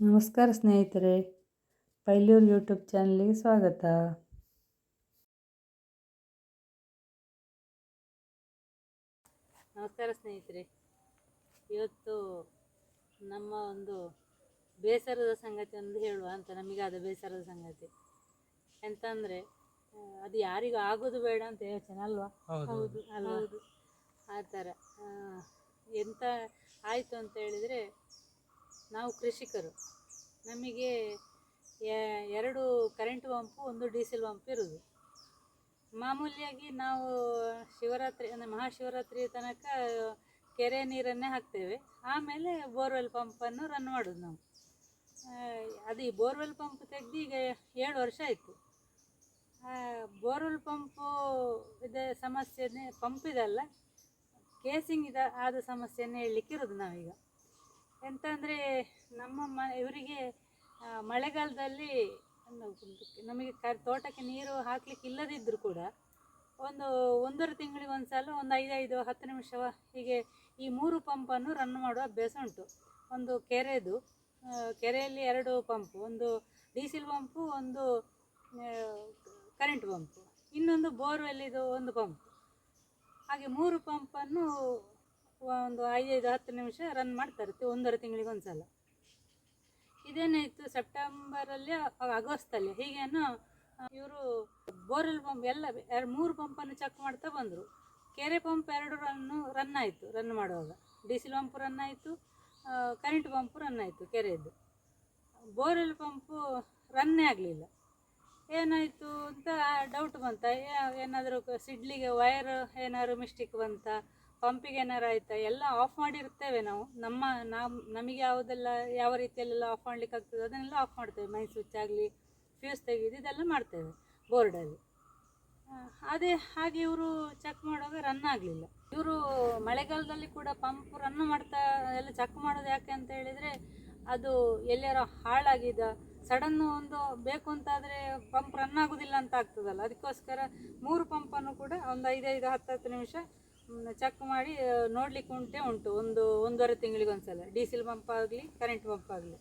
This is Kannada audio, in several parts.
ನಮಸ್ಕಾರ ಸ್ನೇಹಿತರೆ ಪೈಲೂರ್ ಯೂಟ್ಯೂಬ್ ಚಾನಲ್ಗೆ ಸ್ವಾಗತ. ನಮಸ್ಕಾರ ಸ್ನೇಹಿತರೆ ಇವತ್ತು ನಮ್ಮ ಒಂದು ಬೇಸರದ ಸಂಗತಿ ಒಂದು ಹೇಳುವ ಅಂತ ನಮಗಾದ ಬೇಸರದ ಸಂಗತಿ. ಎಂತ ಅಂದರೆ ಅದು ಯಾರಿಗೂ ಆಗೋದು ಬೇಡ ಅಂತ ಯೋಚನೆ ಅಲ್ವಾ? ಹೌದು ಅಲ್ವಾ? ಆ ಥರ ಎಂತ ಆಯಿತು ಅಂತ ಹೇಳಿದರೆ ನಾವು ಕೃಷಿಕರು. ನಮಗೆ ಎರಡು ಕರೆಂಟ್ ಪಂಪು ಒಂದು ಡೀಸೆಲ್ ಪಂಪ್ ಇರೋದು. ಮಾಮೂಲಿಯಾಗಿ ನಾವು ಶಿವರಾತ್ರಿ, ಅಂದರೆ ಮಹಾಶಿವರಾತ್ರಿ ತನಕ ಕೆರೆ ನೀರನ್ನೇ ಹಾಕ್ತೇವೆ. ಆಮೇಲೆ ಬೋರ್ವೆಲ್ ಪಂಪನ್ನು ರನ್ ಮಾಡೋದು ನಾವು. ಅದು ಈ ಬೋರ್ವೆಲ್ ಪಂಪ್ ತೆಗೆದು ಈಗ ಏಳು ವರ್ಷ ಆಯಿತು. ಬೋರ್ವೆಲ್ ಪಂಪು ಇದೆ ಸಮಸ್ಯೆನೇ ಪಂಪ್ ಇದಲ್ಲ ಕೇಸಿಂಗ್ ಇದ, ಆದ ಸಮಸ್ಯೆನೇ ಹೇಳಲಿಕ್ಕಿರೋದು ನಾವೀಗ. ಎಂತ ಅಂದರೆ ನಮ್ಮ ಮ, ಇವರಿಗೆ ಮಳೆಗಾಲದಲ್ಲಿ ನಮಗೆ ಕ, ತೋಟಕ್ಕೆ ನೀರು ಹಾಕ್ಲಿಕ್ಕೆ ಇಲ್ಲದಿದ್ದರೂ ಕೂಡ ಒಂದು ಒಂದೂವರೆ ತಿಂಗಳಿಗೆ ಒಂದು ಸಲ ಒಂದು ಐದೈದು ಹತ್ತು ನಿಮಿಷ ಹೀಗೆ ಈ ಮೂರು ಪಂಪನ್ನು ರನ್ ಮಾಡುವ ಅಭ್ಯಾಸ ಉಂಟು. ಒಂದು ಕೆರೆದು ಕೆರೆಯಲ್ಲಿ ಎರಡು ಪಂಪ್, ಒಂದು ಡೀಸೆಲ್ ಪಂಪು, ಒಂದು ಕರೆಂಟ್ ಪಂಪು, ಇನ್ನೊಂದು ಬೋರ್ವೆಲ್ಲಿದು ಒಂದು ಪಂಪ್. ಹಾಗೆ ಮೂರು ಪಂಪನ್ನು ಒಂದು ಐದೈದು ಹತ್ತು ನಿಮಿಷ ರನ್ ಮಾಡ್ತಾರೆ ಒಂದರ ಒಂದೂವರೆ ತಿಂಗಳಿಗೆ ಒಂದು ಸಲ ಇದೇನಾಯಿತು ಸೆಪ್ಟೆಂಬರಲ್ಲಿ ಆಗಸ್ಟಲ್ಲಿ ಹೀಗೇನು ಇವರು ಬೋರ್ವೆಲ್ ಪಂಪ್ ಎಲ್ಲ ಎರಡು ಮೂರು ಪಂಪನ್ನು ಚೆಕ್ ಮಾಡ್ತಾ ಬಂದರು. ಕೆರೆ ಪಂಪ್ ಎರಡು ರನ್ನು ರನ್ ಆಯಿತು ರನ್ ಮಾಡುವಾಗ. ಡಿಸಿಲ್ ಪಂಪ್ ರನ್ ಆಯಿತು ಕರೆಂಟ್ ಪಂಪ್ ರನ್ ಆಯಿತು ಕೆರೆಯದ್ದು ಬೋರ್ವೆಲ್ ಪಂಪು ರನ್ನೇ ಆಗಲಿಲ್ಲ. ಏನಾಯಿತು ಅಂತ ಡೌಟ್ ಬಂತ. ಏನಾದರೂ ಸಿಡ್ಲಿಗೆ ವೈರ್ ಏನಾದ್ರು ಮಿಸ್ಟೇಕ್ ಬಂತ. ಪಂಪಿಗೆ ಏನಾರು ಆಯ್ತಾ? ಎಲ್ಲ ಆಫ್ ಮಾಡಿರ್ತೇವೆ ನಾವು. ನಮ್ಮ, ನಾವು, ನಮಗೆ ಯಾವುದೆಲ್ಲ, ಯಾವ ರೀತಿಯಲ್ಲೆಲ್ಲ ಆಫ್ ಮಾಡ್ಲಿಕ್ಕೆ ಆಗ್ತದೆ ಅದನ್ನೆಲ್ಲ ಆಫ್ ಮಾಡ್ತೇವೆ. ಮೈನ್ ಸ್ವಿಚ್ ಆಗಲಿ ಫ್ಯೂಸ್ ತೆಗೆದು ಇದೆಲ್ಲ ಮಾಡ್ತೇವೆ ಬೋರ್ಡಲ್ಲಿ. ಅದೇ ಹಾಗೆ ಇವರು ಚೆಕ್ ಮಾಡುವಾಗ ರನ್ ಆಗಲಿಲ್ಲ. ಇವರು ಮಳೆಗಾಲದಲ್ಲಿ ಕೂಡ ಪಂಪ್ ರನ್ ಮಾಡ್ತಾ, ಎಲ್ಲ ಚೆಕ್ ಮಾಡೋದು ಯಾಕೆ ಅಂತ ಹೇಳಿದರೆ, ಅದು ಎಲ್ಲಿಯಾರ ಹಾಳಾಗಿದ ಸಡನ್ ಒಂದು ಬೇಕು ಅಂತಾದರೆ ಪಂಪ್ ರನ್ ಆಗೋದಿಲ್ಲ ಅಂತ ಆಗ್ತದಲ್ಲ. ಅದಕ್ಕೋಸ್ಕರ ಮೂರು ಪಂಪನ್ನು ಕೂಡ ಒಂದು ಐದೈದು ಹತ್ತು ಹತ್ತು ನಿಮಿಷ ಚೆಕ್ ಮಾಡಿ ನೋಡ್ಲಿಕ್ಕೆ ಉಂಟೇ ಉಂಟು. ಒಂದು ಒಂದೂವರೆ ತಿಂಗಳಿಗೆ ಒಂದ್ಸಲ. ಡೀಸೆಲ್ ಪಂಪ್ ಆಗಲಿ ಕರೆಂಟ್ ಪಂಪ್ ಆಗಲಿ.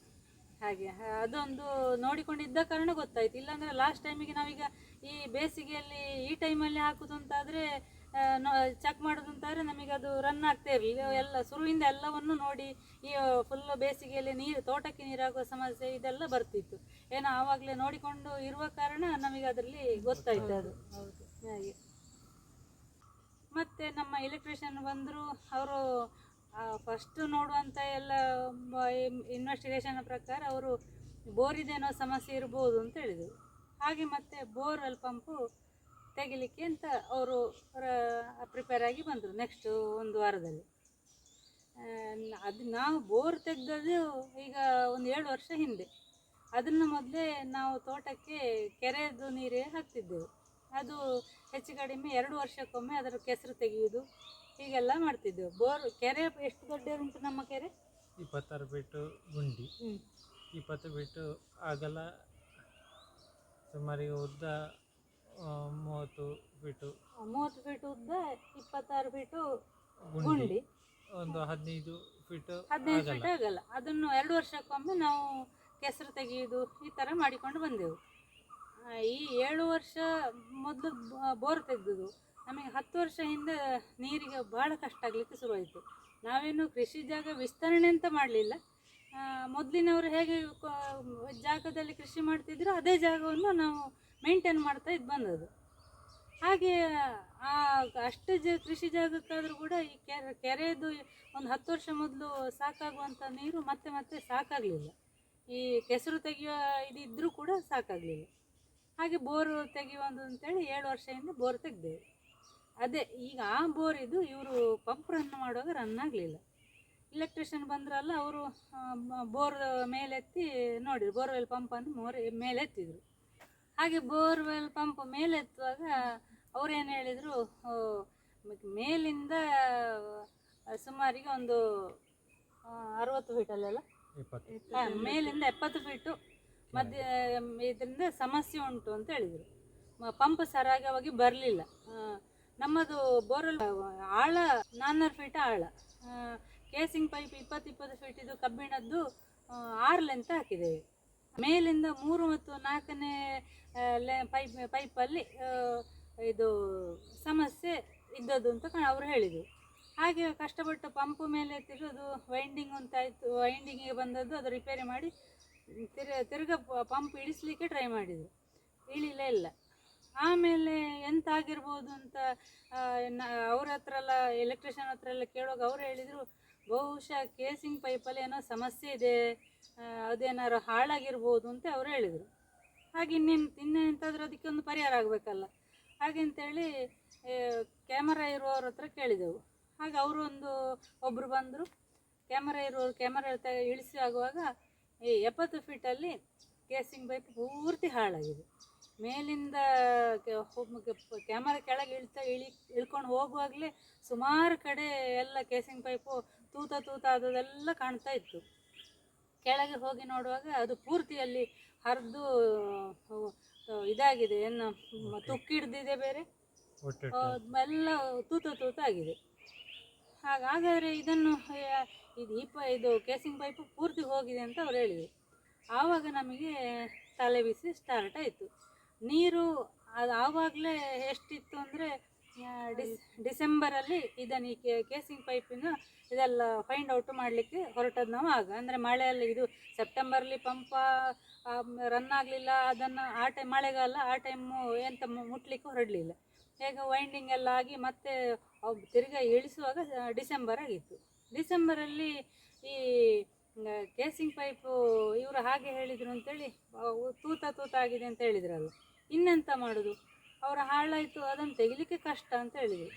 ಹಾಗೆ ಅದೊಂದು ನೋಡಿಕೊಂಡಿದ್ದ ಕಾರಣ ಗೊತ್ತಾಯ್ತು. ಇಲ್ಲಾಂದರೆ ಲಾಸ್ಟ್ ಟೈಮಿಗೆ ನಾವೀಗ ಈ ಬೇಸಿಗೆಯಲ್ಲಿ ಈ ಟೈಮಲ್ಲಿ ಹಾಕುದು ಅಂತಾದರೆ ಚೆಕ್ ಮಾಡೋದು ಅಂತಾದರೆ ನಮಗೆ ಅದು ರನ್ ಆಗ್ತಾ ಇರಲಿಲ್ಲ ಎಲ್ಲ ಶುರುವಿಂದ ಎಲ್ಲವನ್ನು ನೋಡಿ ಈ ಫುಲ್ ಬೇಸಿಗೆಯಲ್ಲಿ ನೀರು ತೋಟಕ್ಕೆ ನೀರಾಗುವ ಸಮಸ್ಯೆ ಇದೆಲ್ಲ ಬರ್ತಿತ್ತು. ಏನೋ ಆವಾಗಲೇ ನೋಡಿಕೊಂಡು ಇರುವ ಕಾರಣ ನಮಗೆ ಅದರಲ್ಲಿ ಗೊತ್ತಾಯ್ತು ಅದು. ಹಾಗೆ. ಮತ್ತು ನಮ್ಮ ಎಲೆಕ್ಟ್ರಿಷಿಯನ್ ಬಂದರು, ಅವರು ಫಸ್ಟ್ ನೋಡುವಂಥ ಎಲ್ಲ ಇನ್ವೆಸ್ಟಿಗೇಷನ್ ಪ್ರಕಾರ ಅವರು ಬೋರಿದೇನೋ ಸಮಸ್ಯೆ ಇರ್ಬೋದು ಅಂತ ಹೇಳಿದರು. ಹಾಗೆ ಮತ್ತೆ ಬೋರ್ವೆಲ್ ಪಂಪು ತೆಗಿಲಿಕ್ಕೆ ಅಂತ ಅವರು ಪ್ರಿಪೇರ್ ಆಗಿ ಬಂದರು ನೆಕ್ಸ್ಟ್ ಒಂದು ವಾರದಲ್ಲಿ. ಅದು ನಾವು ಬೋರ್ ತೆಗೆದದ್ದು ಈಗ ಒಂದು ಏಳು ವರ್ಷ ಹಿಂದೆ. ಅದನ್ನು ಮೊದಲೇ ನಾವು ತೋಟಕ್ಕೆ ಕೆರೆದು ನೀರೇ ಹಾಕ್ತಿದ್ದೆವು. ಅದು ಹೆಚ್ಚು ಕಡಿಮೆ ಎರಡು ವರ್ಷಕ್ಕೊಮ್ಮೆ ಅದರ ಕೆಸರು ತೆಗೆಯುವುದು ಹೀಗೆಲ್ಲ ಮಾಡ್ತಿದ್ದೆವು. ಬೋರ್ ಕೆರೆ ಎಷ್ಟು ದೊಡ್ಡ ಉಂಟು ನಮ್ಮ ಕೆರೆ? ಇಪ್ಪತ್ತಾರು ಫೀಟು ಗುಂಡಿ. ಇಪ್ಪತ್ತು ಬಿಟ್ಟು ಆಗಲ್ಲ ಸುಮಾರಿಗೆ ಉದ್ದ ಮೂವತ್ತು ಬಿಟ್ಟು. ಮೂವತ್ತು ಫೀಟ್ ಉದ್ದ ಇಪ್ಪತ್ತಾರು ಬಿಟ್ಟು ಗುಂಡಿ. ಒಂದು ಹದಿನೈದು ಫೀಟು ಹದಿನೈದು ಫೀಟ್ ಆಗಲ್ಲ. ಅದನ್ನು ಎರಡು ವರ್ಷಕ್ಕೊಮ್ಮೆ ನಾವು ಕೆಸರು ತೆಗೆಯುವುದು ಈ ಥರ ಮಾಡಿಕೊಂಡು ಬಂದೆವು. ಈ ಏಳು ವರ್ಷ ಮೊದಲು ಬೋರ್ ತೆಗೆದುದು ನಮಗೆ ಹತ್ತು ವರ್ಷ ಹಿಂದೆ ನೀರಿಗೆ ಭಾಳ ಕಷ್ಟ ಆಗಲಿಕ್ಕೆ ಶುರುವಾಯಿತು. ನಾವೇನು ಕೃಷಿ ಜಾಗ ವಿಸ್ತರಣೆ ಅಂತ ಮಾಡಲಿಲ್ಲ. ಮೊದಲಿನವರು ಹೇಗೆ ಜಾಗದಲ್ಲಿ ಕೃಷಿ ಮಾಡ್ತಿದ್ರು ಅದೇ ಜಾಗವನ್ನು ನಾವು ಮೇಂಟೈನ್ ಮಾಡ್ತಾ ಇದ್ದು ಬಂದದ್ದು. ಹಾಗೆ ಅಷ್ಟು ಜ, ಕೃಷಿ ಜಾಗಕ್ಕಾದರೂ ಕೂಡ ಈ ಕೆರೆ ಕೆರೆಯದು ಒಂದು ಹತ್ತು ವರ್ಷ ಮೊದಲು ಸಾಕಾಗುವಂಥ ನೀರು ಮತ್ತೆ ಮತ್ತೆ ಸಾಕಾಗಲಿಲ್ಲ. ಈ ಕೆಸರು ತೆಗೆಯುವ ಇದಿದ್ದರೂ ಕೂಡ ಸಾಕಾಗಲಿಲ್ಲ. ಹಾಗೆ ಬೋರ್ ತೆಗೆಯುವುದು ಅಂತೇಳಿ ಏಳು ವರ್ಷದಿಂದ ಬೋರ್ ತೆಗೆದೇವೆ. ಅದೇ ಈಗ ಆ ಬೋರ್ ಇದು ಇವರು ಪಂಪ್ ರನ್ ಮಾಡುವಾಗ ರನ್ ಆಗಲಿಲ್ಲ. ಎಲೆಕ್ಟ್ರಿಷಿಯನ್ ಬಂದ್ರಲ್ಲ ಅವರು ಬೋರ್ ಮೇಲೆತ್ತಿ ನೋಡಿದ್ರು ಬೋರ್ವೆಲ್ ಪಂಪನ್ನು ಮೋರೆ ಮೇಲೆತ್ತಿದ್ರು. ಹಾಗೆ ಬೋರ್ವೆಲ್ ಪಂಪ್ ಮೇಲೆತ್ತುವಾಗ ಅವ್ರೇನು ಹೇಳಿದರು ಮೇಲಿಂದ ಸುಮಾರಿಗೆ ಒಂದು ಅರವತ್ತು ಫೀಟಲ್ಲೆಲ್ಲ ಮೇಲಿಂದ ಎಪ್ಪತ್ತು ಫೀಟು ಮಧ್ಯ ಇದರಿಂದ ಸಮಸ್ಯೆ ಉಂಟು ಅಂತ ಹೇಳಿದರು. ಪಂಪ್ ಸರಾಗವಾಗಿ ಬರಲಿಲ್ಲ. ನಮ್ಮದು ಬೋರ್ವೆಲ್ ಆಳ ನಾನ್ನೂರು ಫೀಟ್ ಆಳ. ಕೇಸಿಂಗ್ ಪೈಪ್ ಇಪ್ಪತ್ತು ಇಪ್ಪತ್ತು ಫೀಟ್ ಇದು ಕಬ್ಬಿಣದ್ದು ಆರು ಲೆಂತ್ ಹಾಕಿದ್ದೇವೆ. ಮೇಲಿಂದ ಮೂರು ಮತ್ತು ನಾಲ್ಕನೇ ಪೈಪ್ ಪೈಪಲ್ಲಿ ಇದು ಸಮಸ್ಯೆ ಇದ್ದದ್ದು ಅಂತ ಅವರು ಹೇಳಿದರು. ಹಾಗೆ ಕಷ್ಟಪಟ್ಟು ಪಂಪ್ ಮೇಲೆ ತಿರುದು ವೈಂಡಿಂಗ್ ಅಂತ ಆಯಿತು ವೈಂಡಿಂಗಿಗೆ ಬಂದದ್ದು ಅದು ರಿಪೇರಿ ಮಾಡಿ ತಿರ್, ತಿರ್ಗ ಪಂಪ್ ಇಳಿಸ್ಲಿಕ್ಕೆ ಟ್ರೈ ಮಾಡಿದರು. ಇಳಿಲೇ ಇಲ್ಲ. ಆಮೇಲೆ ಎಂತ ಆಗಿರ್ಬೋದು ಅಂತ ಅವ್ರ ಹತ್ರ ಎಲ್ಲ ಎಲೆಕ್ಟ್ರಿಷಿಯನ್ ಹತ್ರ ಎಲ್ಲ ಕೇಳುವಾಗ ಅವ್ರು ಹೇಳಿದರು, ಬಹುಶಃ ಕೇಸಿಂಗ್ ಪೈಪಲ್ಲಿ ಏನೋ ಸಮಸ್ಯೆ ಇದೆ ಅದೇನಾದ್ರು ಹಾಳಾಗಿರ್ಬೋದು ಅಂತ ಅವ್ರು ಹೇಳಿದರು. ಹಾಗೆ ಇನ್ನೇನು ಇನ್ನೆಂತಾದ್ರೂ ಅದಕ್ಕೆ ಒಂದು ಪರಿಹಾರ ಆಗಬೇಕಲ್ಲ. ಹಾಗೆ ಅಂತೇಳಿ ಕ್ಯಾಮರಾ ಇರುವವ್ರ ಹತ್ರ ಕೇಳಿದೆವು. ಹಾಗೆ ಅವರು ಒಂದು ಒಬ್ಬರು ಬಂದರು. ಕ್ಯಾಮರಾ ಇರುವವರು ಕ್ಯಾಮರಾ ಇಳಿಸಿ ಆಗುವಾಗ ಈ ಎಪ್ಪತ್ತು ಫೀಟಲ್ಲಿ ಕೇಸಿಂಗ್ ಪೈಪ್ ಪೂರ್ತಿ ಹಾಳಾಗಿದೆ. ಮೇಲಿಂದ ಕ್ಯಾಮರಾ ಕೆಳಗೆ ಇಳ್ತಾ ಇಳಿ ಇಳ್ಕೊಂಡು ಹೋಗುವಾಗಲೇ ಸುಮಾರು ಕಡೆ ಎಲ್ಲ ಕೇಸಿಂಗ್ ಪೈಪು ತೂತ ತೂತ ಆದದೆಲ್ಲ ಕಾಣ್ತಾ ಇತ್ತು. ಕೆಳಗೆ ಹೋಗಿ ನೋಡುವಾಗ ಅದು ಪೂರ್ತಿಯಲ್ಲಿ ಹರಿದು ಇದಾಗಿದೆ. ಏನು ತುಕ್ಕಿಡ್ದಿದೆ ಬೇರೆ. ಎಲ್ಲ ತೂತ ತೂತ ಆಗಿದೆ. ಹಾಗಾದರೆ ಇದನ್ನು ಇದು ಈ ಪ ಇದು ಕೇಸಿಂಗ್ ಪೈಪು ಪೂರ್ತಿ ಹೋಗಿದೆ ಅಂತ ಅವ್ರು ಹೇಳಿದರು. ಆವಾಗ ನಮಗೆ ತಲೆ ಬಿಸಿ ಸ್ಟಾರ್ಟ್ ಆಯಿತು. ನೀರು ಅದು ಆವಾಗಲೇ ಎಷ್ಟಿತ್ತು ಅಂದರೆ ಡಿಸ್, ಡಿಸೆಂಬರಲ್ಲಿ ಇದನ್ನು ಈ ಕೇಸಿಂಗ್ ಪೈಪಿನ ಇದೆಲ್ಲ ಫೈಂಡ್ ಔಟ್ ಮಾಡಲಿಕ್ಕೆ ಹೊರಟದ್ದು ನಾವು ಆಗ. ಅಂದರೆ ಮಳೆಯಲ್ಲಿ ಇದು ಸೆಪ್ಟೆಂಬರಲ್ಲಿ ಪಂಪ ರನ್ ಆಗಲಿಲ್ಲ, ಅದನ್ನು ಆ ಟೈಮ್ ಮಳೆಗಾಲ ಆ ಟೈಮು ಎಂತ ಮುಟ್ಲಿಕ್ಕೆ ಹೊರಡಲಿಲ್ಲ. ಹೇಗೆ ವೈಂಡಿಂಗ್ ಎಲ್ಲ ಆಗಿ ಮತ್ತೆ ಅವು ತಿರ್ಗಾ ಇಳಿಸುವಾಗ ಡಿಸೆಂಬರ್ ಆಗಿತ್ತು. ಡಿಸೆಂಬರಲ್ಲಿ ಈ ಕೇಸಿಂಗ್ ಪೈಪು ಇವರು ಹಾಗೆ ಹೇಳಿದರು ಅಂತೇಳಿ ತೂತ ತೂತ ಆಗಿದೆ ಅಂತ ಹೇಳಿದ್ರಲ್ಲ. ಇನ್ನೆಂತ ಮಾಡೋದು? ಅವರು ಹಾಳಾಯಿತು, ಅದನ್ನು ತೆಗಿಲಿಕ್ಕೆ ಕಷ್ಟ ಅಂತ ಹೇಳಿದ್ವಿ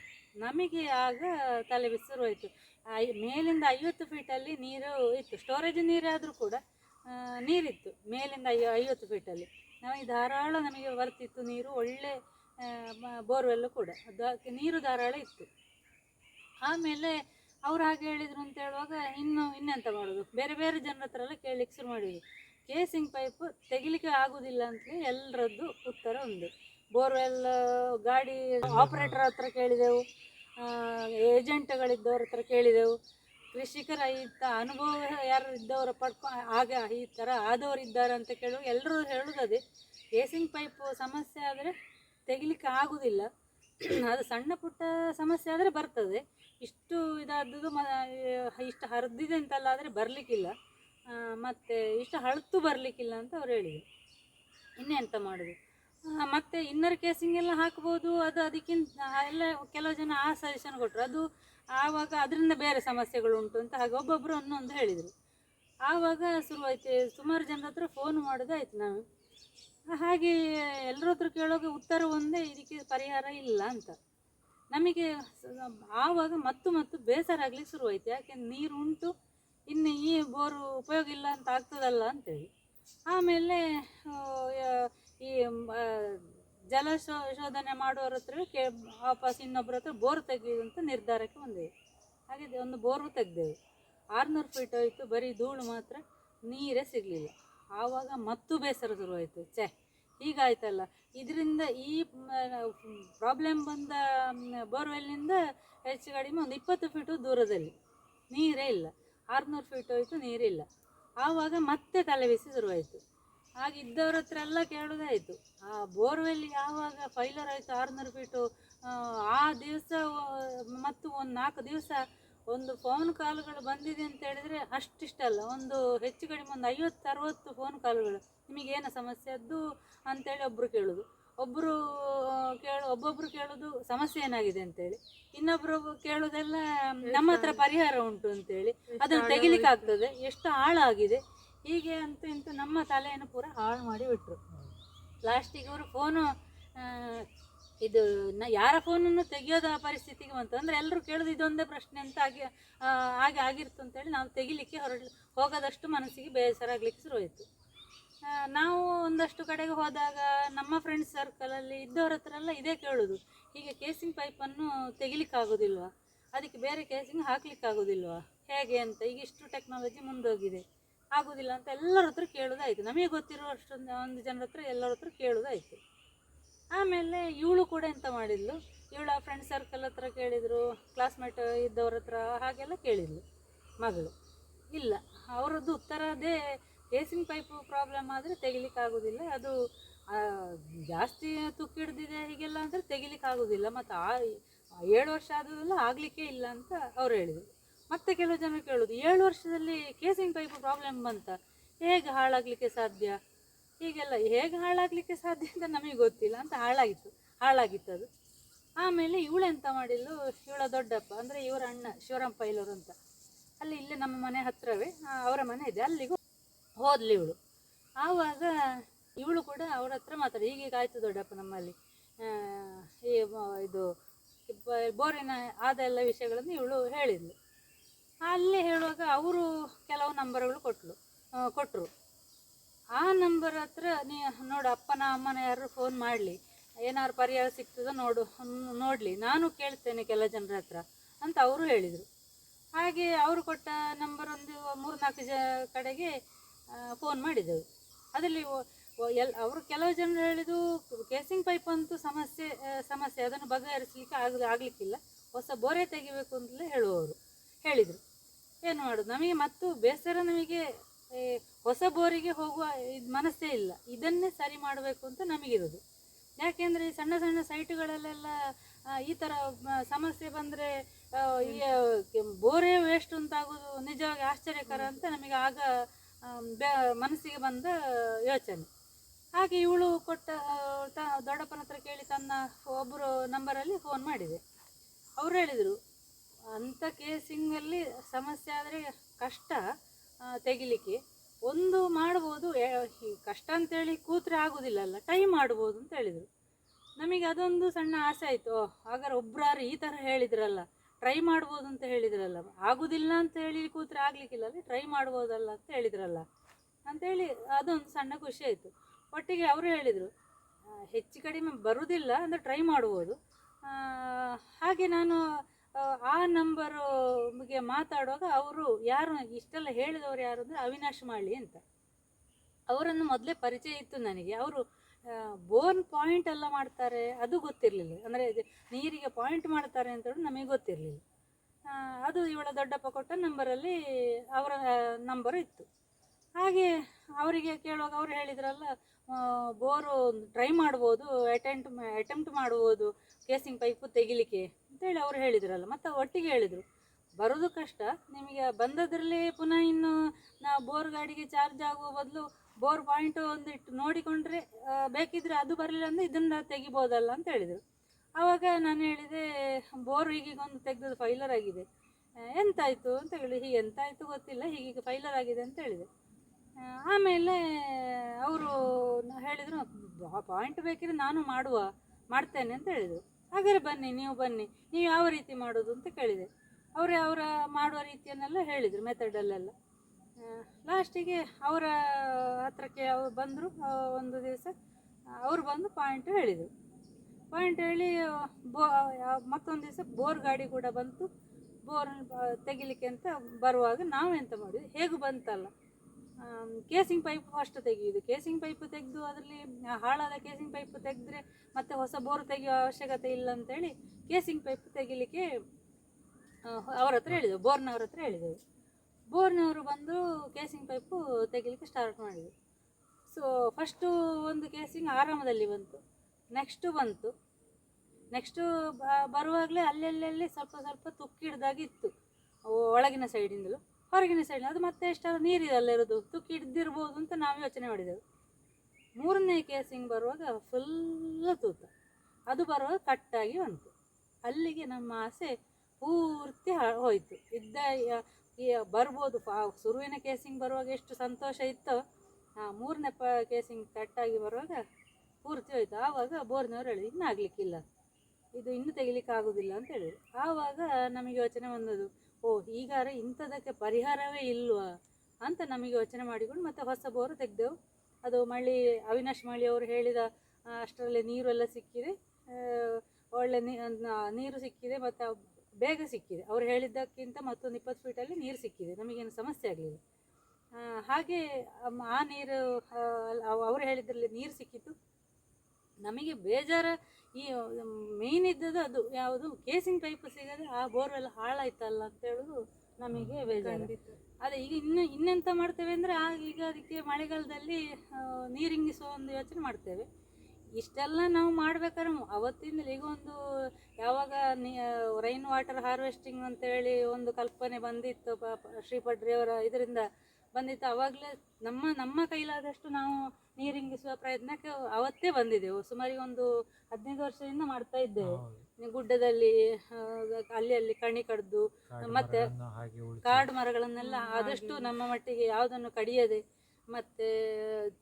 ನಮಗೆ ಆಗ ತಲೆ ಬಿಸಿರುವಾಯಿತು ಐ ಮೇಲಿಂದ ಐವತ್ತು ಫೀಟಲ್ಲಿ ನೀರು ಇತ್ತು. ಸ್ಟೋರೇಜ್ ನೀರಾದರೂ ಕೂಡ ನೀರಿತ್ತು. ಮೇಲಿಂದ ಐ, ಐವತ್ತು ಫೀಟಲ್ಲಿ ನಮಗೆ ಧಾರಾಳ ನಮಗೆ ಬರ್ತಿತ್ತು ನೀರು. ಒಳ್ಳೆ ಬೋರ್ವೆಲ್ ಕೂಡ. ಅದು ನೀರು ಧಾರಾಳ ಇತ್ತು. ಆಮೇಲೆ ಅವ್ರು ಹಾಗೆ ಹೇಳಿದರು ಅಂತ ಹೇಳುವಾಗ ಇನ್ನು ಇನ್ನೆಂತ ಮಾಡೋದು? ಬೇರೆ ಬೇರೆ ಜನರ ಹತ್ರ ಎಲ್ಲ ಕೇಳಲಿಕ್ಕೆ ಶುರು ಮಾಡಿದ್ವಿ. ಕೇಸಿಂಗ್ ಪೈಪ್ ತೆಗಿಲಿಕ್ಕೆ ಆಗುದಿಲ್ಲ ಅಂತಲೇ ಎಲ್ಲರದ್ದು ಉತ್ತರ ಒಂದು ಬೋರ್ವೆಲ್, ಗಾಡಿ ಆಪ್ರೇಟರ್ ಹತ್ರ ಕೇಳಿದೆವು. ಏಜೆಂಟ್ಗಳಿದ್ದವ್ರ ಹತ್ರ ಕೇಳಿದೆವು. ಕೃಷಿಕರ ಇದ್ದ ಅನುಭವ ಯಾರು ಇದ್ದವರ ಪಡ್ಕೊ, ಆಗ ಈ ಥರ ಆದವರು ಇದ್ದಾರೆ ಅಂತ ಕೇಳುವ ಎಲ್ಲರೂ ಹೇಳುವುದೇ ಕೇಸಿಂಗ್ ಪೈಪ್ ಸಮಸ್ಯೆ ಆದರೆ ತೆಗಿಲಿಕ್ಕೆ ಆಗುವುದಿಲ್ಲ ಅದು ಸಣ್ಣ ಪುಟ್ಟ ಸಮಸ್ಯೆ ಆದರೆ ಬರ್ತದೆ. ಇಷ್ಟು ಇದಾದದ್ದು ಮ, ಇಷ್ಟು ಹರಿದಿದೆ ಅಂತಲ್ಲ ಆದರೆ ಬರಲಿಕ್ಕಿಲ್ಲ ಮತ್ತು ಇಷ್ಟು ಹಳತು ಬರಲಿಕ್ಕಿಲ್ಲ ಅಂತ ಅವ್ರು ಹೇಳಿದರು. ಇನ್ನೆಂತ ಮಾಡೋದು? ಮತ್ತು ಇನ್ನರ್ ಕೇಸಿಂಗ್ ಎಲ್ಲ ಹಾಕ್ಬೋದು, ಅದು ಅದಕ್ಕಿಂತ ಎಲ್ಲ ಕೆಲವು ಜನ ಆ ಸಜೆಷನ್ ಕೊಟ್ಟರು ಅದು ಆವಾಗ ಅದರಿಂದ ಬೇರೆ ಸಮಸ್ಯೆಗಳು ಉಂಟು ಅಂತ ಹಾಗೆ ಒಬ್ಬೊಬ್ಬರು ಒಂದೊಂದು ಹೇಳಿದರು. ಆವಾಗ ಶುರುವಾಯ್ತು. ಸುಮಾರು ಜನರ ಹತ್ರ ಫೋನ್ ಮಾಡೋದಾಯ್ತು ನಾವು ಹಾಗೆ ಎಲ್ಲರ ಹತ್ರ ಕೇಳುವಾಗ ಉತ್ತರ ಒಂದೇ, ಇದಕ್ಕೆ ಪರಿಹಾರ ಇಲ್ಲ ಅಂತ. ನಮಗೆ ಆವಾಗ ಮತ್ತು ಮತ್ತು ಬೇಸರ ಆಗ್ಲಿಕ್ಕೆ ಶುರುವಾಯಿತು. ಯಾಕೆ ನೀರು ಉಂಟು ಇನ್ನು ಈ ಬೋರು ಉಪಯೋಗ ಇಲ್ಲ ಅಂತ ಆಗ್ತದಲ್ಲ ಅಂತೇಳಿ. ಆಮೇಲೆ ಈ ಜಲ ಶೋ- ಶೋಧನೆ ಮಾಡುವವ್ರ ಹತ್ರ ಕೇ, ವಾಪಸ್ ಇನ್ನೊಬ್ಬರ ಹತ್ರ ಬೋರ್ ಅಂತ ನಿರ್ಧಾರಕ್ಕೆ ಬಂದೆವು. ಹಾಗೆ ಒಂದು ಬೋರು ತೆಗೆದೆವು. ಆರುನೂರು ಫೀಟ್ ಹೋಯಿತು, ಬರೀ ಧೂಳು ಮಾತ್ರ, ನೀರೇ ಸಿಗಲಿಲ್ಲ. ಆವಾಗ ಮತ್ತು ಬೇಸರ ಶುರುವಾಯಿತು. ಛೆ ಹೀಗಾಯ್ತಲ್ಲ ಇದರಿಂದ ಈ ಪ್ರಾಬ್ಲಮ್ ಬಂದ ಬೋರ್ವೆಲ್ನಿಂದ ಹೆಚ್ಚು ಕಡಿಮೆ ಒಂದು ಇಪ್ಪತ್ತು ಫೀಟು ದೂರದಲ್ಲಿ. ನೀರೇ ಇಲ್ಲ. ಆರುನೂರು ಫೀಟ್ ಹೋಯಿತು ನೀರಿಲ್ಲ ಆವಾಗ ಮತ್ತೆ ತಲೆಬಿಸಿ ಶುರುವಾಯಿತು. ಆಗ ಇದ್ದವ್ರ ಹತ್ರ ಎಲ್ಲ ಕೇಳೋದಾಯಿತು ಆ ಬೋರ್ವೆಲ್ ಯಾವಾಗ ಫೈಲರ್ ಆಯಿತು ಆರುನೂರು ಫೀಟು ಆ, ಆ ದಿವಸ ಮತ್ತು ಒಂದು ನಾಲ್ಕು ದಿವಸ ಒಂದು ಫೋನ್ ಕಾಲ್ಗಳು ಬಂದಿದೆ ಅಂತ ಹೇಳಿದರೆ ಅಷ್ಟಿಷ್ಟಲ್ಲ. ಒಂದು ಹೆಚ್ಚು ಕಡಿಮೆ ಒಂದು ಐವತ್ತು ಅರವತ್ತು ಫೋನ್ ಕಾಲ್ಗಳು ನಿಮಗೇನು ಸಮಸ್ಯೆ? ಅದ್ದು ಅಂತೇಳಿ ಒಬ್ಬರು ಕೇಳೋದು. ಒಬ್ಬರು ಕೇಳು ಒಬ್ಬೊಬ್ಬರು ಕೇಳೋದು ಸಮಸ್ಯೆ ಏನಾಗಿದೆ ಅಂತೇಳಿ. ಇನ್ನೊಬ್ಬರು ಕೇಳೋದೆಲ್ಲ ನಮ್ಮ ಹತ್ರ ಪರಿಹಾರ ಉಂಟು ಅಂತೇಳಿ. ಅದನ್ನು ತೆಗಿಲಿಕ್ಕೆ ಆಗ್ತದೆ ಎಷ್ಟು ಹಾಳಾಗಿದೆ? ಹೀಗೆ ಅಂತ ಇಂತ ನಮ್ಮ ತಲೆಯನ್ನು ಪೂರ ಹಾಳು ಮಾಡಿ ಬಿಟ್ಟರು ಲಾಸ್ಟಿಗೆ ಅವರು ಫೋನು ಇದು ನ ಯಾರ ಫೋನನ್ನು ತೆಗೆಯೋದ ಪರಿಸ್ಥಿತಿಗೆ ಬಂತು ಅಂದರೆ ಎಲ್ಲರೂ ಕೇಳೋದು ಇದೊಂದೇ ಪ್ರಶ್ನೆ ಅಂತ ಆಗಿ ಹಾಗೆ ಆಗಿರ್ತು ಅಂತೇಳಿ ನಾವು ತೆಗಿಲಿಕ್ಕೆ ಹೊರಡ, ಹೋಗೋದಷ್ಟು ಮನಸ್ಸಿಗೆ ಬೇಸರ ಆಗಲಿಕ್ಕೆ ಶುರುವಾಯಿತು ನಾವು ಒಂದಷ್ಟು ಕಡೆಗೆ ಹೋದಾಗ ನಮ್ಮ ಫ್ರೆಂಡ್ಸ್ ಸರ್ಕಲಲ್ಲಿ ಇದ್ದವ್ರ ಹತ್ರ ಎಲ್ಲ ಇದೇ ಕೇಳೋದು. ಹೀಗೆ ಕೇಸಿಂಗ್ ಪೈಪನ್ನು ತೆಗಿಲಿಕ್ಕಾಗೋದಿಲ್ವಾ? ಅದಕ್ಕೆ ಬೇರೆ ಕೇಸಿಂಗ್ ಹಾಕ್ಲಿಕ್ಕಾಗೋದಿಲ್ವಾ? ಹೇಗೆ ಅಂತ ಈಗ ಇಷ್ಟು ಟೆಕ್ನಾಲಜಿ ಮುಂದೋಗಿದೆ. ಆಗೋದಿಲ್ಲ ಅಂತ ಎಲ್ಲರ ಹತ್ರ ಕೇಳೋದಾಯಿತು. ನಮಗೆ ಗೊತ್ತಿರೋ ಅಷ್ಟೊಂದು ಒಂದು ಜನರ ಹತ್ರ ಎಲ್ಲರ ಹತ್ರ ಕೇಳೋದಾಯಿತು. ಆಮೇಲೆ ಇವಳು ಕೂಡ ಎಂತ ಮಾಡಿದ್ಲು? ಇವಳ ಫ್ರೆಂಡ್ ಸರ್ಕಲ್ ಹತ್ರ ಕೇಳಿದರು ಕ್ಲಾಸ್ಮೇಟ್ ಇದ್ದವ್ರ ಹತ್ರ ಹಾಗೆಲ್ಲ ಕೇಳಿದ್ಲು, ಮಗಳು. ಇಲ್ಲ, ಅವರದ್ದು ಉತ್ತರ ಅದೇ ಕೇಸಿಂಗ್ ಪೈಪು ಪ್ರಾಬ್ಲಮ್ ಆದರೆ ತೆಗಿಲಿಕ್ಕೆ ಆಗೋದಿಲ್ಲ. ಅದು ಜಾಸ್ತಿ ತುಕ್ಕಿಡ್ದಿದೆ ಹೀಗೆಲ್ಲ ಅಂದರೆ ತೆಗಿಲಿಕ್ಕೆ ಆಗೋದಿಲ್ಲ. ಮತ್ತು ಆ, ಏಳು ವರ್ಷ ಆದದೆಲ್ಲ ಆಗಲಿಕ್ಕೆ ಇಲ್ಲ ಅಂತ ಅವ್ರು ಹೇಳಿದರು. ಮತ್ತೆ ಕೆಲವು ಜನ ಕೇಳೋದು, ಏಳು ವರ್ಷದಲ್ಲಿ ಕೇಸಿಂಗ್ ಪೈಪು ಪ್ರಾಬ್ಲಮ್ ಬಂತ? ಹೇಗೆ ಹಾಳಾಗಲಿಕ್ಕೆ ಸಾಧ್ಯ? ಹೀಗೆಲ್ಲ ಹೇಗೆ ಹಾಳಾಗಲಿಕ್ಕೆ ಸಾಧ್ಯ ಅಂತ ನಮಗೆ ಗೊತ್ತಿಲ್ಲ. ಅಂತ ಹಾಳಾಗಿತ್ತು. ಹಾಳಾಗಿತ್ತು ಅದು. ಆಮೇಲೆ ಇವಳೆಂತ ಮಾಡಿದ್ಲು? ಇವಳ ದೊಡ್ಡಪ್ಪ, ಅಂದರೆ ಇವರ ಅಣ್ಣ, ಶಿವರಾಮ್ ಪೈಲೂರು ಅಂತ. ಅಲ್ಲಿ ಇಲ್ಲೇ ನಮ್ಮ ಮನೆ ಹತ್ತಿರವೇ ಅವರ ಮನೆ ಇದೆ. ಅಲ್ಲಿಗೂ ಹೋದ್ಲಿ ಇವಳು. ಆವಾಗ ಇವಳು ಕೂಡ ಅವ್ರ ಹತ್ರ ಮಾತಾಡಿ ಈಗೀಗ ಆಯಿತು ದೊಡ್ಡಪ್ಪ ನಮ್ಮಲ್ಲಿ. ಈ ಇದು ಬೋರಿನ ಆದ ಎಲ್ಲ ವಿಷಯಗಳನ್ನು ಇವಳು ಹೇಳಿದ್ಲು. ಅಲ್ಲಿ ಹೇಳುವಾಗ ಅವರು ಕೆಲವು ನಂಬರ್ಗಳು ಕೊಟ್ಟಳು ಕೊಟ್ಟರು ಆ ನಂಬರ್ ಹತ್ರ ನೀ ನೋಡು ಅಪ್ಪನ ಅಮ್ಮನ ಯಾರು ಫೋನ್ ಮಾಡಲಿ. ಏನಾದ್ರು ಪರಿಹಾರ ಸಿಗ್ತದೋ ನೋಡು, ನೋಡಲಿ. ನಾನು ಕೇಳ್ತೇನೆ ಕೆಲ ಜನರ ಹತ್ರ ಅಂತ ಅವರು ಹೇಳಿದರು. ಹಾಗೆ ಅವರು ಕೊಟ್ಟ ನಂಬರ್ ಒಂದು ಮೂರ್ನಾಲ್ಕು ಜ ಕಡೆಗೆ ಫೋನ್ ಮಾಡಿದೆವು. ಅದರಲ್ಲಿ ಎಲ್, ಅವರು ಕೆಲವು ಜನರು ಹೇಳಿದ್ದು ಕೇಸಿಂಗ್ ಪೈಪ್ ಅಂತೂ ಸಮಸ್ಯೆ ಸಮಸ್ಯೆ. ಅದನ್ನು ಬಗೆಹರಿಸಲಿಕ್ಕೆ ಆಗ, ಆಗಲಿಕ್ಕಿಲ್ಲ. ಹೊಸ ಬೋರೆ ತೆಗಿಬೇಕು ಅಂತಲೇ ಹೇಳುವವರು ಹೇಳಿದರು. ಏನು ಮಾಡೋದು? ನಮಗೆ ಮತ್ತು ಬೇಸರ ನಮಗೆ ಹೊಸ ಬೋರಿಗೆ ಹೋಗುವ ಇದು ಮನಸ್ಸೇ ಇಲ್ಲ. ಇದನ್ನೇ ಸರಿ ಮಾಡಬೇಕು ಅಂತ ನಮಗಿರೋದು. ಯಾಕೆಂದರೆ ಈ ಸಣ್ಣ ಸಣ್ಣ ಸೈಟುಗಳಲ್ಲೆಲ್ಲ ಈ ಥರ ಸಮಸ್ಯೆ ಬಂದರೆ ಈ ಬೋರೇ ವೇಸ್ಟ್ ಅಂತಾಗೋದು ನಿಜವಾಗಿ ಆಶ್ಚರ್ಯಕರ ಅಂತ ನಮಗೆ ಆಗ ಮನಸ್ಸಿಗೆ ಬಂದ ಯೋಚನೆ. ಹಾಗೆ ಇವಳು ಕೊಟ್ಟ ತ, ದೊಡ್ಡಪ್ಪನ ಹತ್ರ ಕೇಳಿ ತನ್ನ ಒಬ್ಬರು ನಂಬರಲ್ಲಿ ಫೋನ್ ಮಾಡಿದೆ. ಅವ್ರು ಹೇಳಿದರು, ಅಂಥ ಕೇಸಿಂಗಲ್ಲಿ ಸಮಸ್ಯೆ ಆದರೆ ಕಷ್ಟ. ತೆಗಿಲಿಕ್ಕೆ. ಒಂದು ಮಾಡ್ಬೋದು ಕಷ್ಟ ಅಂತೇಳಿ ಕೂತ್ರೆ ಆಗೋದಿಲ್ಲಲ್ಲ ಟ್ರೈ ಮಾಡ್ಬೋದು ಅಂತ ಹೇಳಿದರು. ನಮಗೆ ಅದೊಂದು ಸಣ್ಣ ಆಸೆ ಆಯಿತು. ಹಾಗಾದ್ರೆ ಒಬ್ಬರಾರು ಈ ಥರ ಹೇಳಿದ್ರಲ್ಲ, ಟ್ರೈ ಮಾಡ್ಬೋದು ಅಂತ ಹೇಳಿದ್ರಲ್ಲ, ಆಗೋದಿಲ್ಲ ಅಂತ ಹೇಳಿ ಕೂತ್ರೆ ಆಗ್ಲಿಕ್ಕಿಲ್ಲ ಟ್ರೈ ಮಾಡ್ಬೋದಲ್ಲ ಅಂತ ಹೇಳಿದ್ರಲ್ಲ. ಅಂತೇಳಿ ಅದೊಂದು ಸಣ್ಣ ಖುಷಿ ಆಯಿತು. ಒಟ್ಟಿಗೆ ಅವರು ಹೇಳಿದರು ಹೆಚ್ಚು ಕಡಿಮೆ ಬರುವುದಿಲ್ಲ ಅಂದರೆ ಟ್ರೈ ಮಾಡ್ಬೋದು. ಹಾಗೆ ನಾನು ಆ, ನಂಬರುಗೆ ಮಾತಾಡುವಾಗ ಅವರು ಯಾರು ಇಷ್ಟೆಲ್ಲ ಹೇಳಿದವರು ಯಾರು ಅಂದರೆ ಅವಿನಾಶ್ ಮಾಳಿ ಅಂತ. ಅವರನ್ನು ಮೊದಲೇ ಪರಿಚಯ ಇತ್ತು ನನಗೆ. ಅವರು ಬೋನ್ ಪಾಯಿಂಟ್ ಎಲ್ಲ ಮಾಡ್ತಾರೆ ಅದು ಗೊತ್ತಿರಲಿಲ್ಲ. ಅಂದರೆ ನೀರಿಗೆ ಪಾಯಿಂಟ್ ಮಾಡ್ತಾರೆ ಅಂತ ನಮಗೆ ಗೊತ್ತಿರಲಿಲ್ಲ. ಅದು ಇವಳ ದೊಡ್ಡಪ್ಪ ಕೊಟ್ಟ ನಂಬರಲ್ಲಿ ಅವರ ನಂಬರು ಇತ್ತು. ಹಾಗೆ ಅವರಿಗೆ ಕೇಳುವಾಗ ಅವರು ಹೇಳಿದ್ರಲ್ಲ ಬೋರು ಟ್ರೈ ಮಾಡ್ಬೋದು ಅಟೆಂಟ್ ಅಟೆಂಪ್ಟ್ ಮಾಡ್ಬೋದು ಕೇಸಿಂಗ್ ಪೈಪು ತೆಗಿಲಿಕ್ಕೆ ಅಂತೇಳಿ ಅವರು ಹೇಳಿದ್ರಲ್ಲ, ಮತ್ತು ಒಟ್ಟಿಗೆ ಹೇಳಿದರು. ಬರೋದು ಕಷ್ಟ, ನಿಮಗೆ ಬಂದದ್ರಲ್ಲಿ ಪುನಃ ಇನ್ನು ನಾವು ಬೋರ್ ಗಾಡಿಗೆ ಚಾರ್ಜ್ ಆಗುವ ಬದಲು ಬೋರ್ ಪಾಯಿಂಟು ಒಂದು ಇಟ್ಟು ನೋಡಿಕೊಂಡ್ರೆ ಬೇಕಿದ್ರೆ ಅದು ಬರಲಿಲ್ಲ ಅಂದರೆ ಇದನ್ನು ತೆಗಿಬೋದಲ್ಲ ಅಂತ ಹೇಳಿದರು. ಆವಾಗ ನಾನು ಹೇಳಿದೆ, ಬೋರ್ ಈಗೀಗ ಒಂದು ತೆಗೆದು ಫೈಲರ್ ಆಗಿದೆ ಎಂತಾಯಿತು ಅಂತ ಹೇಳಿ, ಹೀಗೆ ಎಂತಾಯಿತು ಗೊತ್ತಿಲ್ಲ, ಹೀಗೀಗ ಫೈಲರ್ ಆಗಿದೆ ಅಂತ ಹೇಳಿದೆ. ಆಮೇಲೆ ಅವರು ಹೇಳಿದರು ಪಾಯಿಂಟ್ ಬೇಕಿದ್ರೆ ನಾನು ಮಾಡುವ, ಮಾಡ್ತೇನೆ ಅಂತ ಹೇಳಿದರು. ಹಾಗಾದ್ರೆ ಬನ್ನಿ, ನೀವು ಬನ್ನಿ, ನೀವು ಯಾವ ರೀತಿ ಮಾಡೋದು ಅಂತ ಕೇಳಿದೆ. ಅವರೇ ಅವರ ಮಾಡುವ ರೀತಿಯನ್ನೆಲ್ಲ ಹೇಳಿದರು ಮೆಥಡಲ್ಲೆಲ್ಲ ಲಾಸ್ಟಿಗೆ ಅವರ ಹತ್ರಕ್ಕೆ ಅವ್ರು ಬಂದರು ಒಂದು ದಿವಸ, ಅವರು ಬಂದು ಪಾಯಿಂಟ್ ಹೇಳಿದರು. ಪಾಯಿಂಟ್ ಹೇಳಿ, ಬೋ ಮತ್ತೊಂದು ದಿವಸ ಬೋರ್ ಗಾಡಿ ಕೂಡ ಬಂತು. ಬೋರ್ ತೆಗಿಲಿಕ್ಕೆ ಅಂತ ಬರುವಾಗ ನಾವೆಂತ ಮಾಡಿದ್ವಿ? ಹೇಗೂ ಬಂತಲ್ಲ. ಕೇಸಿಂಗ್ ಪೈಪ್ ಫಸ್ಟ್ ತೆಗೆಯುವುದು. ಕೇಸಿಂಗ್ ಪೈಪ್ ತೆಗೆದು ಅದರಲ್ಲಿ ಹಾಳಾದ ಕೇಸಿಂಗ್ ಪೈಪ್ ತೆಗೆದ್ರೆ ಮತ್ತೆ ಹೊಸ ಬೋರ್ ತೆಗೆಯುವ ಅವಶ್ಯಕತೆ ಇಲ್ಲ ಅಂತೇಳಿ ಕೇಸಿಂಗ್ ಪೈಪ್ ತೆಗಿಲಿಕ್ಕೆ ಅವ್ರ ಹತ್ರ ಹೇಳಿದೆವು, ಬೋರ್ನವ್ರ ಹತ್ರ ಹೇಳಿದೆವು. ಬೋರ್ನವರು ಬಂದು ಕೇಸಿಂಗ್ ಪೈಪು ತೆಗಿಲಿಕ್ಕೆ ಸ್ಟಾರ್ಟ್ ಮಾಡಿದರು. ಸೊ ಫಸ್ಟು ಒಂದು ಕೇಸಿಂಗ್ ಆರಾಮದಲ್ಲಿ ಬಂತು. ನೆಕ್ಸ್ಟು ಬಂತು. ನೆಕ್ಸ್ಟು ಬರುವಾಗಲೇ ಅಲ್ಲೆಲ್ಲೆಲ್ಲಿ ಸ್ವಲ್ಪ ಸ್ವಲ್ಪ ತುಕ್ಕಿಡ್ದಾಗಿತ್ತು ಒಳಗಿನ ಸೈಡಿಂದಲೂ ಹೊರಗಿನ ಸೈಡ್ ಅದು ಮತ್ತೆ ಎಷ್ಟಾದ್ರೂ ನೀರಿದಲ್ಲ ಇರೋದು ತುಕ್ಕಿ ಹಿಡ್ದಿರ್ಬೋದು ಅಂತ ನಾವು ಯೋಚನೆ ಮಾಡಿದೆವು. ಮೂರನೇ ಕೇಸಿಂಗ್ ಬರುವಾಗ ಫುಲ್ ತೂತ ಅದು ಬರುವಾಗ ಕಟ್ಟಾಗಿ ಬಂತು. ಅಲ್ಲಿಗೆ ನಮ್ಮ ಆಸೆ ಪೂರ್ತಿ ಹೋಯಿತು. ಇದ್ದ ಬರ್ಬೋದು ಶುರುವಿನ ಕೇಸಿಂಗ್ ಬರುವಾಗ ಎಷ್ಟು ಸಂತೋಷ ಇತ್ತೋ, ಆ ಮೂರನೇ ಪ ಕೇಸಿಂಗ್ ಕಟ್ಟಾಗಿ ಬರುವಾಗ ಪೂರ್ತಿ ಹೋಯಿತು. ಆವಾಗ ಬೋರ್ನವ್ರು ಹೇಳಿ ಇನ್ನೂ ಆಗಲಿಕ್ಕಿಲ್ಲ. ಇದು ಇನ್ನೂ ತೆಗಿಲಿಕ್ಕೆ ಆಗೋದಿಲ್ಲ ಅಂತ ಹೇಳಿದ್ರು. ಆವಾಗ ನಮಗೆ ಯೋಚನೆ ಬಂದದ್ದು ಓ ಈಗಾರ ಇಂಥದಕ್ಕೆ ಪರಿಹಾರವೇ ಇಲ್ವಾ ಅಂತ ನಮಗೆ ಯೋಚನೆ ಮಾಡಿಕೊಂಡು ಮತ್ತೆ ಹೊಸ ಬೋರು ತೆಗೆದೆವು. ಅದು ಮಳ್ಳಿ ಅವಿನಾಶ್ ಮಳ್ಳಿ ಅವರು ಹೇಳಿದ ಅಷ್ಟರಲ್ಲಿ ನೀರು ಎಲ್ಲ ಸಿಕ್ಕಿದೆ ಒಳ್ಳೆ ನೀರು ಸಿಕ್ಕಿದೆ ಮತ್ತು ಬೇಗ ಸಿಕ್ಕಿದೆ. ಅವ್ರು ಹೇಳಿದ್ದಕ್ಕಿಂತ ಮತ್ತೊಂದು ಇಪ್ಪತ್ತು ಫೀಟಲ್ಲಿ ನೀರು ಸಿಕ್ಕಿದೆ. ನಮಗೇನು ಸಮಸ್ಯೆ ಆಗಲಿಲ್ಲ. ಹಾಗೆ, ಆ ನೀರು ಅವರು ಹೇಳಿದ್ರಲ್ಲಿ ನೀರು ಸಿಕ್ಕಿತು ನಮಗೆ ಬೇಜಾರ ಈ ಮೇಯ್ನ್ ಇದ್ದದ್ದು ಅದು. ಯಾವುದು? ಕೇಸಿಂಗ್ ಪೈಪ್ ಸಿಗದೆ ಆ ಬೋರ್ವೆಲ್ ಹಾಳಾಯ್ತಲ್ಲ ಅಂತ ಹೇಳೋದು ನಮಗೆ ಬೇಜಾರು. ಅದೇ ಈಗ ಇನ್ನು ಇನ್ನೆಂತ ಮಾಡ್ತೇವೆ ಅಂದರೆ ಈಗ ಅದಕ್ಕೆ ಮಳೆಗಾಲದಲ್ಲಿ ನೀರಿಂಗಿಸುವ ಒಂದು ಯೋಚನೆ ಮಾಡ್ತೇವೆ. ಇಷ್ಟೆಲ್ಲ ನಾವು ಮಾಡ್ಬೇಕಾದ್ರೆ ಅವತ್ತಿಂದಲೇ ಈಗ ಒಂದು ಯಾವಾಗ ನೀ ರೈನ್ ವಾಟರ್ ಹಾರ್ವೆಸ್ಟಿಂಗ್ ಅಂತ ಹೇಳಿ ಒಂದು ಕಲ್ಪನೆ ಬಂದಿತ್ತು ಶ್ರೀಪಡ್ರಿಯವರ ಇದರಿಂದ ಬಂದಿತ್ತು. ಅವಾಗಲೇ ನಮ್ಮ ನಮ್ಮ ಕೈಲಾದಷ್ಟು ನಾವು ನೀರಿಂಗಿಸುವ ಪ್ರಯತ್ನಕ್ಕೆ ಅವತ್ತೇ ಬಂದಿದ್ದೆವು ಸುಮಾರು ಒಂದು ಹದಿನೈದು ವರ್ಷದಿಂದ ಮಾಡ್ತಾ ಇದ್ದೇವೆ. ಗುಡ್ಡದಲ್ಲಿ ಅಲ್ಲಿ ಅಲ್ಲಿ ಕಣಿ ಕಡ್ದು ಮತ್ತೆ ಕಾಡು ಮರಗಳನ್ನೆಲ್ಲ ಆದಷ್ಟು ನಮ್ಮ ಮಟ್ಟಿಗೆ ಯಾವುದನ್ನು ಕಡಿಯದೆ ಮತ್ತೆ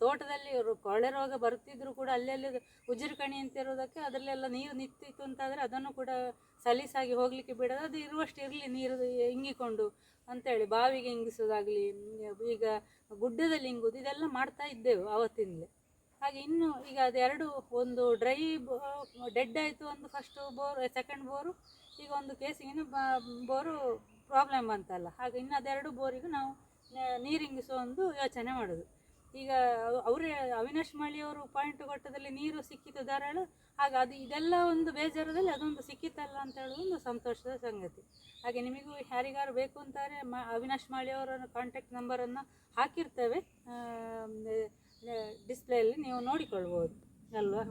ತೋಟದಲ್ಲಿ ಕೊಳೆ ರೋಗ ಬರ್ತಿದ್ರು ಕೂಡ ಅಲ್ಲೆಲ್ಲಿ ಅಲ್ಲಿ ಉಜಿರು ಕಣಿ ಅಂತ ಇರೋದಕ್ಕೆ ಅದರಲ್ಲೆಲ್ಲ ನೀರು ನಿಂತಿತ್ತು ಅಂತಾದರೆ ಅದನ್ನು ಕೂಡ ಸಲೀಸಾಗಿ ಹೋಗಲಿಕ್ಕೆ ಬಿಡೋದು. ಅದು ಇರುವಷ್ಟು ಇರಲಿ ನೀರು ಇಂಗಿಕೊಂಡು ಅಂತೇಳಿ ಬಾವಿಗೆ ಇಂಗಿಸೋದಾಗಲಿ, ಈಗ ಗುಡ್ಡದಲ್ಲಿ ಇಂಗುದು, ಇದೆಲ್ಲ ಮಾಡ್ತಾ ಇದ್ದೆವು ಆವತ್ತಿಂದಲೇ. ಹಾಗೆ ಇನ್ನು ಈಗ ಅದೆರಡು ಒಂದು ಡ್ರೈ ಡೆಡ್ ಆಯಿತು ಒಂದು ಫಸ್ಟು ಬೋರ್ ಸೆಕೆಂಡ್ ಬೋರು, ಈಗ ಒಂದು ಕೇಸಿಗಿನ ಬೋರು ಪ್ರಾಬ್ಲಮ್ ಅಂತಲ್ಲ. ಹಾಗೆ ಇನ್ನು ಅದೆರಡು ಬೋರಿಗೂ ನಾವು ನೀರಿಂಗಿಸೋ ಒಂದು ಯೋಚನೆ ಮಾಡೋದು. ಈಗ ಅವರೇ ಅವಿನಾಶ್ ಮಾಳಿಯವರು ಪಾಯಿಂಟ್ ಘಟ್ಟದಲ್ಲಿ ನೀರು ಸಿಕ್ಕಿತು ಧಾರಾಳ, ಆಗ ಅದು ಇದೆಲ್ಲ ಒಂದು ಬೇಜಾರದಲ್ಲಿ ಅದೊಂದು ಸಿಕ್ಕಿತಲ್ಲ ಅಂತ ಹೇಳೋದು ಒಂದು ಸಂತೋಷದ ಸಂಗತಿ. ಹಾಗೆ ನಿಮಗೂ ಯಾರಿಗಾರು ಬೇಕು ಅಂತಾರೆ, ಮ, ಅವಿನಾಶ್ ಮಾಳಿಯವರ ಕಾಂಟ್ಯಾಕ್ಟ್ ನಂಬರನ್ನು ಹಾಕಿರ್ತೇವೆ. ಡಿಸ್ಪ್ಲೇಯಲ್ಲಿ ನೀವು ನೋಡಿಕೊಳ್ಬೋದು. ಅಲ್ವಾ?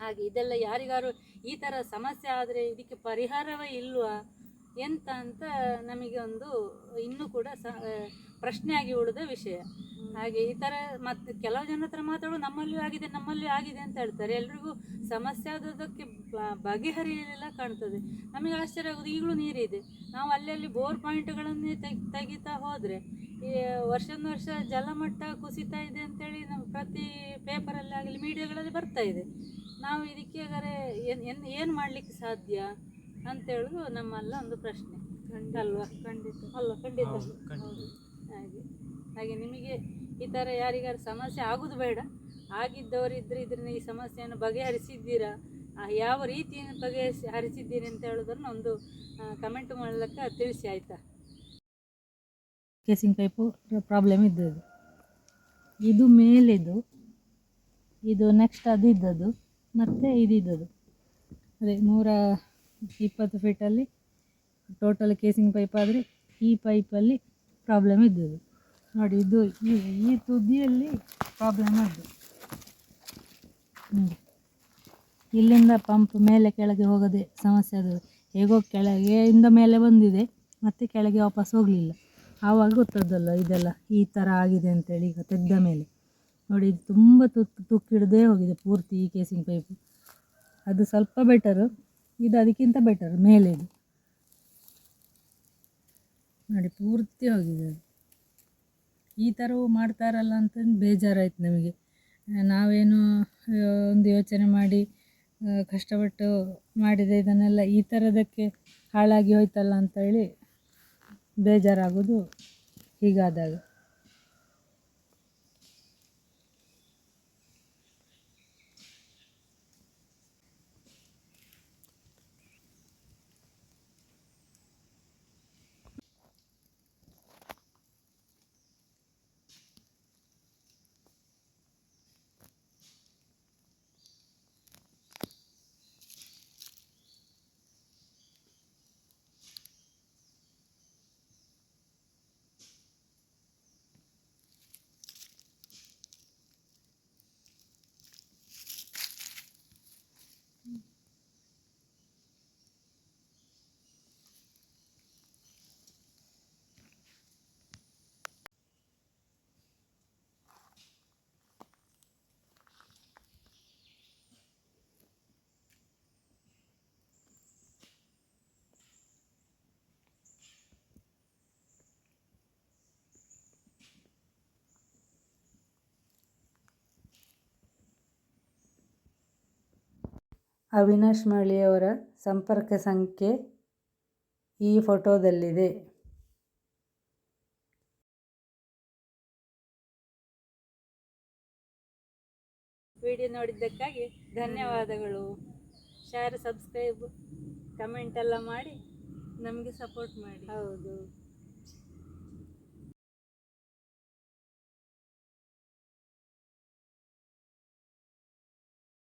ಹಾಗೆ ಇದೆಲ್ಲ ಯಾರಿಗಾರು ಈ ಥರ ಸಮಸ್ಯೆ ಆದರೆ ಇದಕ್ಕೆ ಪರಿಹಾರವೇ ಇಲ್ವಾ? ಎಂತ ಅಂತ ನಮಗೆ ಒಂದು ಇನ್ನೂ ಕೂಡ ಪ್ರಶ್ನೆಯಾಗಿ ಉಳಿದ ವಿಷಯ. ಹಾಗೆ ಈ ಥರ ಮತ್ತು ಕೆಲವು ಜನ ಹತ್ರ ಮಾತಾಡೋ ನಮ್ಮಲ್ಲಿಯೂ ಆಗಿದೆ ನಮ್ಮಲ್ಲಿಯೂ ಆಗಿದೆ ಅಂತ ಹೇಳ್ತಾರೆ. ಎಲ್ರಿಗೂ ಸಮಸ್ಯೆ ಆದದಕ್ಕೆ ಬಗೆಹರಿಯಲಿಲ್ಲ ಕಾಣ್ತದೆ. ನಮಗೆ ಆಶ್ಚರ್ಯ ಆಗೋದು ಈಗಲೂ ನೀರಿದೆ. ನಾವು ಅಲ್ಲಲ್ಲಿ ಬೋರ್ ಪಾಯಿಂಟ್ಗಳನ್ನೇ ತೆಗ್, ತೆಗಿತಾ ಹೋದರೆ, ಈ ವರ್ಷದ ವರ್ಷ ಜಲಮಟ್ಟ ಕುಸಿತಾ ಇದೆ ಅಂತೇಳಿ ನಮ್ಮ ಪ್ರತಿ ಪೇಪರಲ್ಲಿ ಆಗಲಿ ಮೀಡಿಯಾಗಳಲ್ಲಿ ಬರ್ತಾ ಇದೆ. ನಾವು ಇದಕ್ಕೆ ಏನು ಏನು ಮಾಡಲಿಕ್ಕೆ ಸಾಧ್ಯ? ಅಂತ ಹೇಳೋದು ನಮ್ಮಲ್ಲ ಒಂದು ಪ್ರಶ್ನೆ. ಅಲ್ವಾ? ಖಂಡಿತ. ಅಲ್ವಾ? ಖಂಡಿತ. ಹೌದು, ಖಂಡಿತ. ಹಾಗೆ. ಹಾಗೆ ನಿಮಗೆ ಈ ಥರ ಯಾರಿಗಾರು ಸಮಸ್ಯೆ ಆಗೋದು ಬೇಡ. ಆಗಿದ್ದವರಿದ್ರೆ ಇದನ್ನ ಈ ಸಮಸ್ಯೆಯನ್ನು ಬಗೆಹರಿಸಿದ್ದೀರಾ? ಆ, ಯಾವ ರೀತಿಯನ್ನು ಬಗೆಹರಿಸಿ ಹರಿಸಿದ್ದೀರಿ ಅಂತ ಹೇಳೋದನ್ನು ಒಂದು ಕಮೆಂಟ್ ಮೂಲಕ ತಿಳಿಸಿ ಆಯಿತಾ? ಕೇಸಿಂಗ್ ಪೈಪು ಪ್ರಾಬ್ಲಮ್ ಇದ್ದದ್ದು. ಇದು ಮೇಲಿದ್ದು ಇದು ನೆಕ್ಸ್ಟ್ ಅದು ಇದ್ದದ್ದು ಮತ್ತು ಇದ್ದದ್ದು ಅದೇ ನೂರ ಇಪ್ಪತ್ತು ಫೀಟಲ್ಲಿ ಟೋಟಲ್ ಕೇಸಿಂಗ್ ಪೈಪ್ ಆದರೆ ಈ ಪೈಪಲ್ಲಿ ಪ್ರಾಬ್ಲಮ್ ಇದ್ದದ್ದು. ನೋಡಿ, ಇದು ಈ ಈ ತುದಿಯಲ್ಲಿ ಪ್ರಾಬ್ಲಮ್ ನೋಡಿ, ಇಲ್ಲಿಂದ ಪಂಪ್ ಮೇಲೆ ಕೆಳಗೆ ಹೋಗದೆ ಸಮಸ್ಯೆ ಅದು ಹೇಗೋ ಕೆಳಗೆಯಿಂದ ಮೇಲೆ ಬಂದಿದೆ, ಮತ್ತು ಕೆಳಗೆ ವಾಪಸ್ ಹೋಗಲಿಲ್ಲ. ಆವಾಗ ಗೊತ್ತದಲ್ಲ ಇದೆಲ್ಲ ಈ ಥರ ಆಗಿದೆ ಅಂತೇಳಿ ಈಗ ತೆಗೆದ ಮೇಲೆ. ನೋಡಿ, ಇದು ತುಂಬ ತುಕ್ಕು ತುಕ್ಕಿಡದೇ ಹೋಗಿದೆ ಪೂರ್ತಿ ಈ ಕೇಸಿಂಗ್ ಪೈಪು ಅದು ಸ್ವಲ್ಪ ಬೆಟರು ಇದು ಅದಕ್ಕಿಂತ ಬೆಟರ್ ಮೇಲೆದು ನೋಡಿ, ಪೂರ್ತಿ ಹೋಗಿದೆ ಅದು. ಈ ಥರವೂ ಮಾಡ್ತಾರಲ್ಲ ಅಂತಂದು ಬೇಜಾರಾಯ್ತು ನಮಗೆ. ನಾವೇನು ಒಂದು ಯೋಚನೆ ಮಾಡಿ ಕಷ್ಟಪಟ್ಟು ಮಾಡಿದೆ ಇದನ್ನೆಲ್ಲ, ಈ ಥರದಕ್ಕೆ ಹಾಳಾಗಿ ಹೋಯ್ತಲ್ಲ ಅಂತೇಳಿ ಬೇಜಾರಾಗೋದು ಹೀಗಾದಾಗ. ಅವಿನಾಶ್ ಮಳಿಯವರ ಸಂಪರ್ಕ ಸಂಖ್ಯೆ ಈ ಫೋಟೋದಲ್ಲಿದೆ. ವಿಡಿಯೋ ನೋಡಿದ್ದಕ್ಕಾಗಿ ಧನ್ಯವಾದಗಳು. ಶೇರ್ ಸಬ್ಸ್ಕ್ರೈಬ್ ಕಮೆಂಟ್ ಎಲ್ಲ ಮಾಡಿ ನಮಗೆ ಸಪೋರ್ಟ್ ಮಾಡಿ. ಹೌದು.